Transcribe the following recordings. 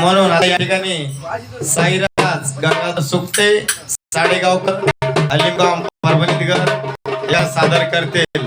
म्हणून आता या ठिकाणी साईराज गंगा सुकते साडेगावकर अलिमगाव परभणीकर या सादर करतील.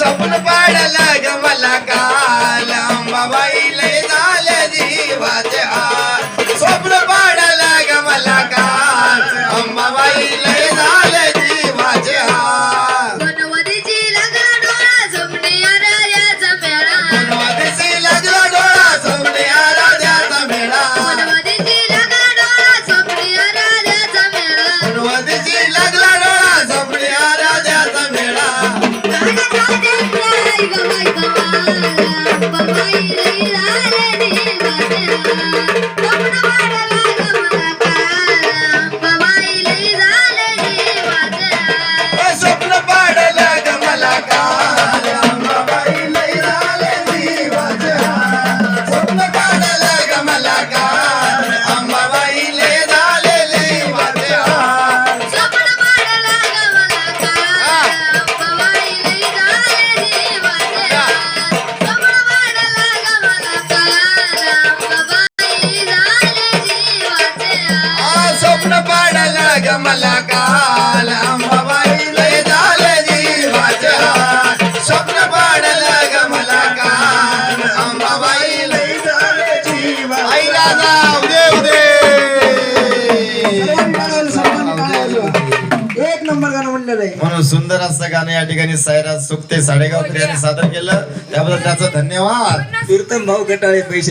सपन पाडला ग मला काल. अंबाबाई लय झालं जीवाचे आ एक नंबर म्हणून सुंदर असं गाणं या ठिकाणी सायरा सुक्ते साडेगाव यांनी सादर केलं. त्याबद्दल त्याचा धन्यवाद. कीर्तन भाऊ गटाळे पैसे